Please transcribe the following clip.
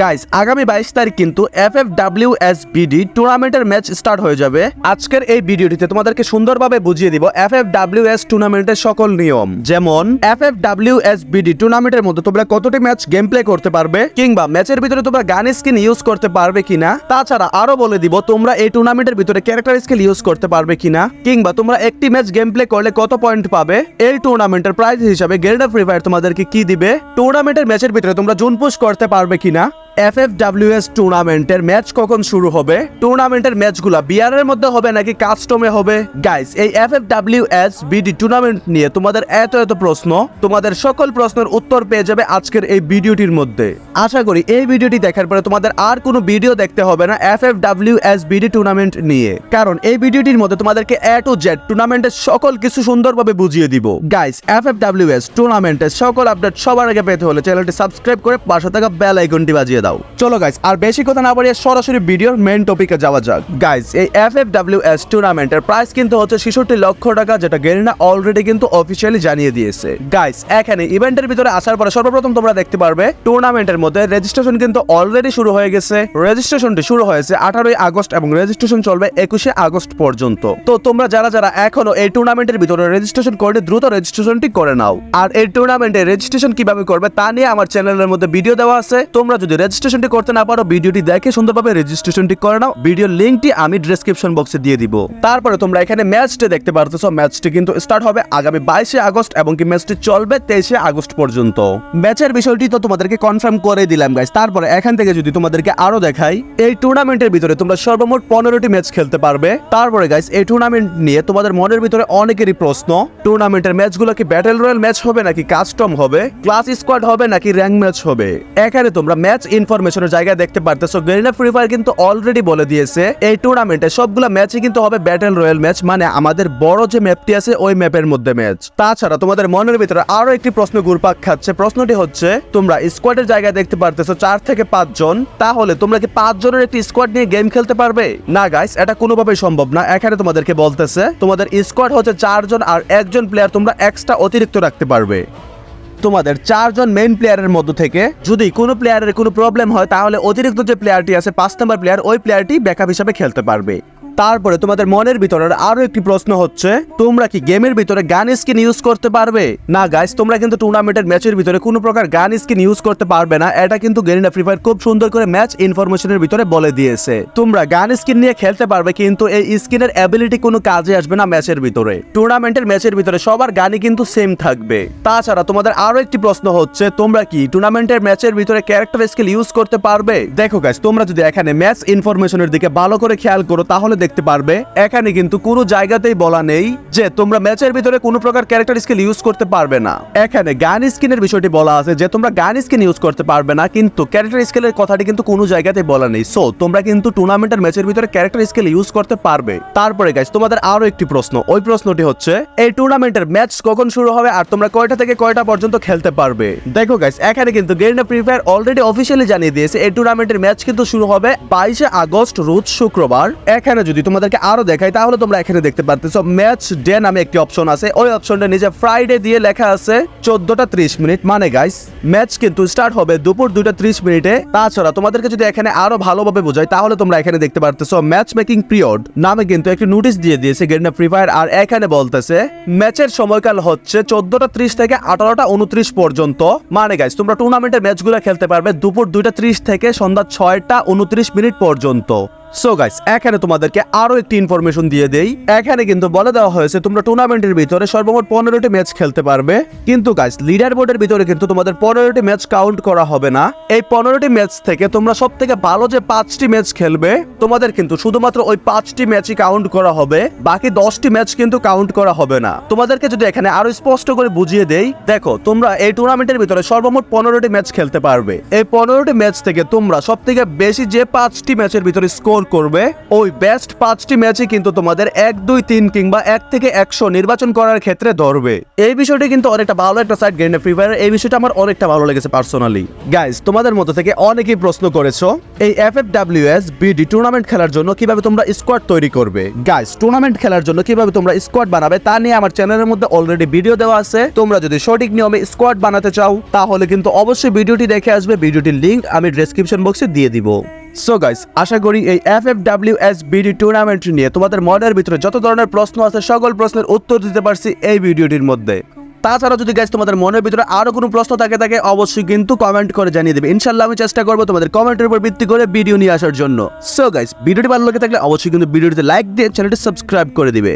Guys আগামী বাইশ তারিখ কিন্তু F F W S BD টুর্নামেন্টের ম্যাচ স্টার্ট হয়ে যাবে। আজকের এই ভিডিওটিতে তোমাদেরকে সুন্দরভাবে বুঝিয়ে দিব এফ এফ ডাব্লিউ এস টুর্নামেন্টের সকল নিয়ম। যেমন F F W S BD টুর্নামেন্টের মধ্যে তোমরা কতটি ম্যাচ গেম প্লে করতে পারবে, কিংবা ম্যাচের ভিতরে তোমরা গান স্কিন ইউজ করতে পারবে কিনা, তাছাড়া আরও বলে দিব তোমরা এই টুর্নামেন্টের ভিতরে ক্যারেক্টার স্কিল ইউজ করতে পারবে কিনা, কিংবা তোমরা একটি ম্যাচ গেম প্লে করলে কত পয়েন্ট পাবে, এই টুর্নামেন্টের প্রাইজ হিসাবে গেল্ডা ফ্রি ফায়ার তোমাদেরকে কি দিবে, টুর্নামেন্টের ম্যাচের ভিতরে তোমরা জুন পুশ করতে পারবে কিনা এফ এফ ডাব্লিউএস টুর্নামেন্টের ম্যাচ কখন শুরু হবে? টুর্নামেন্টের ম্যাচগুলো বিয়ারের মধ্যে হবে নাকি কাস্টমে হবে? গাইস এই F F W S BD tournament নিয়ে তোমাদের এত এত প্রশ্ন, তোমাদের সকল প্রশ্নের উত্তর পেয়ে যাবে আজকের এই ভিডিওটির মধ্যে। আশা করি এই ভিডিওটি দেখার পরে তোমাদের আর কোনো ভিডিও দেখতে হবে না F F W S BD tournament নিয়ে। কারণ এই ভিডিওটির মধ্যে তোমাদেরকে এ টু জেড টুর্নামেন্টের সকল কিছু সুন্দরভাবে বুঝিয়ে দিব। গাইস এফ এফ ডাব্লিউএস টুর্নামেন্টের সকল আপডেট সবার আগে পেতে হলে চ্যানেলটি সাবস্ক্রাইব করে পাশে থাকা বেল আইকনটি বাজিয়ে দাও। চলো গাইজ আর বেশি কথা না বাড়িয়ে সরাসরি ভিডিওর মেইন টপিকে যাওয়া যাক। গাইজ এই এফ এফ ডাব্লিউ এস টুর্নামেন্টের প্রাইস কিন্তু হচ্ছে ছেষট্টি লক্ষ টাকা, যেটা গেরিনা অলরেডি কিন্তু অফিসিয়ালি জানিয়ে দিয়েছে। গাইজ এখানে ইভেন্টের ভিতরে আসার পরে সর্বপ্রথম তোমরা দেখতে পারবে টুর্নামেন্টের মধ্যে রেজিস্ট্রেশন কিন্তু অলরেডি শুরু হয়ে গেছে। রেজিস্ট্রেশনটি শুরু হয়েছে আঠারোই আগস্ট এবং রেজিস্ট্রেশন চলবে একুশে আগস্ট পর্যন্ত। তো তোমরা যারা যারা এখনও এই টুর্নামেন্টের ভিতরে রেজিস্ট্রেশন করে, দ্রুত রেজিস্ট্রেশনটি করে নাও। আর এই টুর্নামেন্টে রেজিস্ট্রেশন কীভাবে করবে তা নিয়ে আমার চ্যানেলের মধ্যে ভিডিও দেওয়া আছে। তোমরা যদি রেজিস্ট্রেশনটি করতে না পারো, ভিডিওটি দেখে সুন্দরভাবে রেজিস্ট্রেশনটি করে নাও। ভিডিও লিঙ্কটি আমি ডেসক্রিপশন বক্সে দিয়ে দিব। তারপরে তোমরা এখানে ম্যাচটি দেখতে পারতেছো। ম্যাচটি কিন্তু স্টার্ট হবে আগামী বাইশে আগস্ট এবং কি ম্যাচটি চলবে তেইশে আগস্ট পর্যন্ত। ম্যাচের বিষয়টি তো তোমাদেরকে কনফার্ম করে দিলাম গাইস তারপরে এখান থেকে যদি তোমাদেরকে আরও দেখাই, এই টুর্নামেন্টের ভিতরে তোমরা সর্বমোট পনেরোটি ম্যাচ খেলতে পারবে। তারপরে গাইস এই টুর্নামেন্ট নিয়ে তোমাদের মনের ভিতরে অনেকেরই প্রশ্ন টুর্নামেন্টের ম্যাচগুলো কি ব্যাটেল রয়্যাল ম্যাচ হবে নাকি কাস্টম হবে? ক্লাস স্কোয়াড হবে নাকি র্যাঙ্ক ম্যাচ হবে? এখানে তোমরা ম্যাচ ইনফরমেশনের জায়গায় দেখতে পারতেছো। গেরিনা ফ্রি ফায়ার কিন্তু অলরেডি বলে দিয়েছে, এই টুর্নামেন্টে সবগুলো ম্যাচই কিন্তু হবে ব্যাটেল রয়্যাল ম্যাচ মানে আমাদের বড় যে ম্যাপটি আছে, ওই ম্যাপের মধ্যে ম্যাচ তাছাড়া তোমাদের মনের ভিতরে আরও একটি প্রশ্ন ঘুরপাক খাচ্ছে। প্রশ্নটি হচ্ছে, তোমরা স্কোয়াডের জায়গায় দেখতে পারতেছো চার থেকে পাঁচ জন, তাহলে তোমরা কি পাঁচ জনের একটি স্কোয়াড নিয়ে গেম খেলতে পারবে? না গাইস এটা কোনোভাবেই সম্ভব না। এখানে তোমাদেরকে বলতেছে, তোমাদের স্কোয়াড হচ্ছে চারজন আর একজন প্লেয়ার তোমরা এক্সট্রা অতিরিক্ত রাখতে পারবে। তোমাদের চারজন মেইন প্লেয়ারের মধ্যে থেকে যদি কোনো প্লেয়ারের কোনো প্রবলেম হয়, তাহলে অতিরিক্ত যে প্লেয়ারটি আছে, পাঁচ নম্বর প্লেয়ার ওই প্লেয়ারটি ব্যাকআপ হিসাবে খেলতে পারবে। তারপরে তোমাদের মনের ভিতরে আরও একটি প্রশ্ন হচ্ছে, তোমরা কি গেমের ভিতরে গান স্কিন ইউজ করতে পারবে? না গাইস তোমরা কিন্তু টুর্নামেন্টের ম্যাচের ভিতরে কোনো প্রকার গান স্কিন ইউজ করতে পারবে না। এটা কিন্তু গেরিনা ফ্রি ফায়ার খুব সুন্দর করে ম্যাচ ইনফরমেশনের ভিতরে বলে দিয়েছে। তোমরা গান স্কিন নিয়ে খেলতে পারবে, কিন্তু এই স্কিনের অ্যাবিলিটি কোনো কাজে আসবে না ম্যাচের ভিতরে। টুর্নামেন্টের ম্যাচের ভিতরে সবার গানই কিন্তু সেম থাকবে। তাছাড়া তোমাদের আরও একটি প্রশ্ন হচ্ছে, তোমরা কি টুর্নামেন্টের ম্যাচের ভিতরে ক্যারেক্টার স্কিল ইউজ করতে পারবে? দেখো গাইস তোমরা যদি এখানে ম্যাচ ইনফরমেশনের দিকে ভালো করে খেয়াল করো, তাহলে দেখতে পারবে। এখানে কিন্তু কোনো জায়গাতেই বলা নেই যে তোমরা ম্যাচের ভিতরে কোনো প্রকার ক্যারেক্টার স্কিল ইউজ করতে পারবে না। এখানে গান স্কিনের বিষয়টি বলা আছে যে তোমরা গান স্কিন ইউজ করতে পারবে না, কিন্তু ক্যারেক্টার স্কিলের কথাটি কিন্তু কোনো জায়গাতেই বলা নেই। সো তোমরা কিন্তু টুর্নামেন্টের ম্যাচের ভিতরে ক্যারেক্টার স্কিল ইউজ করতে পারবে। তারপরে গাইস তোমাদের আরও একটি প্রশ্ন। ওই প্রশ্নটি হচ্ছে, এই টুর্নামেন্টের ম্যাচ কখন শুরু হবে আর তোমরা কয়টা থেকে কয়টা পর্যন্ত খেলতে পারবে? দেখো গাইস এখানে কিন্তু Garena free fire already officially জানিয়ে দিয়েছে, এই টুর্নামেন্টের ম্যাচ কিন্তু শুরু হবে বাইশে আগস্ট, রোজ শুক্রবার। এখানে যদি তোমাদেরকে আরও দেখাই, তাহলে তোমরা এখানে দেখতে পারতেছো ম্যাচ ডে নামে একটি অপশন আছে। ওই অপশনটা নিচে ফ্রাইডে দিয়ে লেখা আছে, চোদ্দটা ত্রিশ মিনিট। মানে গাইস ম্যাচ কিন্তু স্টার্ট হবে দুপুর দুইটা ত্রিশ মিনিটে। তাছাড়া তোমাদেরকে যদি এখানে আরও ভালোভাবে বোঝাই, তাহলে তোমরা এখানে দেখতে পারতেছো ম্যাচ মেকিং পিরিয়ড নামে কিন্তু একটি নোটিশ দিয়ে দিয়েছে গেরিনা ফ্রি ফায়ার আর এখানে বলতেছে ম্যাচের সময়কাল হচ্ছে চোদ্দটা ত্রিশ থেকে আঠারোটা উনত্রিশ পর্যন্ত। মানে গাইস তোমরা টুর্নামেন্টের ম্যাচগুলো খেলতে পারবে দুপুর দুইটা ত্রিশ থেকে সন্ধ্যা ছয়টা উনত্রিশ মিনিট পর্যন্ত। সো গাইস এখানে তোমাদেরকে আরও একটি ইনফরমেশন দিয়ে দেই। এখানে কিন্তু বলে দেওয়া হয়েছে, তোমরা টুর্নামেন্টের ভিতরে সর্বমোট পনেরোটি ম্যাচ খেলতে পারবে। কিন্তু গাইস লিডার বোর্ডের ভিতরে কিন্তু তোমাদের পনেরোটি ম্যাচ কাউন্ট করা হবে না। এই পনেরোটি ম্যাচ থেকে তোমরা সব থেকে ভালো যে পাঁচটি ম্যাচ খেলবে, তোমাদের কিন্তু শুধুমাত্র ওই পাঁচটি ম্যাচই কাউন্ট করা হবে। বাকি দশটি ম্যাচ কিন্তু কাউন্ট করা হবে না। তোমাদেরকে যদি এখানে আরও স্পষ্ট করে বুঝিয়ে দেই, দেখো, তোমরা এই টুর্নামেন্টের ভিতরে সর্বমোট পনেরোটি ম্যাচ খেলতে পারবে। এই পনেরোটি ম্যাচ থেকে তোমরা সব থেকে বেশি যে পাঁচটি ম্যাচের ভিতরে স্কোর স্কোর করবে। ওই বেস্ট পাঁচটি ম্যাচই কিন্তু তোমাদের এক, দুই, তিন কিংবা এক থেকে একশো নির্বাচন করার ক্ষেত্রে ধরবে। এই বিষয়টি কিন্তু অনেকটা ভালো একটা সাইট গেন্ডে ফ্রি ফায়ার এই বিষয়টা আমার অনেকটা ভালো লেগেছে পার্সোনালি গাইজ তোমাদের মধ্যে থেকে অনেকেই প্রশ্ন করেছ, এই F F W S BD tournament খেলার জন্য কীভাবে তোমরা স্কোয়াড তৈরি করবে? গাইজ টুর্নামেন্ট খেলার জন্য কীভাবে তোমরা স্কোয়াড বানাবে তা নিয়ে আমার চ্যানেলের মধ্যে অলরেডি ভিডিও দেওয়া আছে। তোমরা যদি সঠিক নিয়মে স্কোয়াড বানাতে চাও, তাহলে কিন্তু অবশ্যই ভিডিওটি দেখে আসবে। ভিডিওটির লিংক আমি ডেসক্রিপশন বক্সে দিয়ে দিব। সো গাইস আশা করি এই F F W S BD tournament নিয়ে তোমাদের মনের ভিতরে যত ধরনের প্রশ্ন আছে, সকল প্রশ্নের উত্তর দিতে পারছি এই ভিডিওটির মধ্যে। তাছাড়া যদি গাইস তোমাদের মনের ভিতরে আরও কোনো প্রশ্ন থাকে থাকে অবশ্যই কিন্তু কমেন্ট করে জানিয়ে দেবে। ইনশাল্লাহ আমি চেষ্টা করব তোমাদের কমেন্টের উপর ভিত্তি করে ভিডিও নিয়ে আসার জন্য। সো গাইস ভিডিওটি ভালো লেগে থাকলে অবশ্যই কিন্তু ভিডিওটিতে লাইক দিয়ে চ্যানেলটি সাবস্ক্রাইব করে দিবে।